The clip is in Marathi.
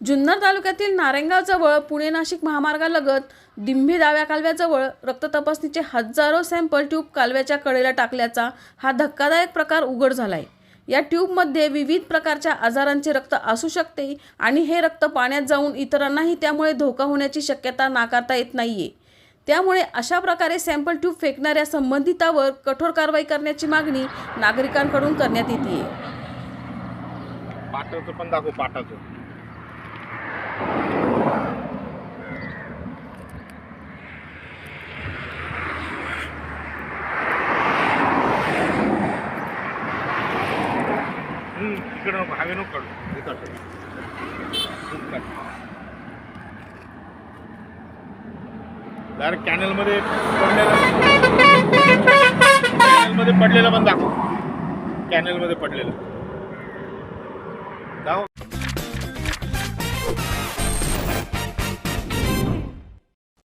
जुन्नर तालुक्यातील नारेंगावजवळ पुणे नाशिक महामार्गालगत दिंभी दाव्या कालव्याजवळ रक्त तपासणीचे हजारो सॅम्पल ट्यूब कालव्याच्या कडेला टाकल्याचा हा धक्कादायक प्रकार उघड झालाय. या ट्यूबमध्ये विविध प्रकारच्या आजारांचे रक्त असू शकते आणि हे रक्त पाण्यात जाऊन इतरांनाही त्यामुळे धोका होण्याची शक्यता नाकारता येत नाहीये. त्यामुळे अशा प्रकारे सॅम्पल ट्यूब फेकणाऱ्या संबंधितावर कठोर कारवाई करण्याची मागणी नागरिकांकडून करण्यात येते पाटाचं इकडं नको हवे नको काढू. डायरेक्ट कॅनलमध्ये पडलेलं कॅनलमध्ये पडलेलं पण दाखव. कॅनलमध्ये पडलेलं.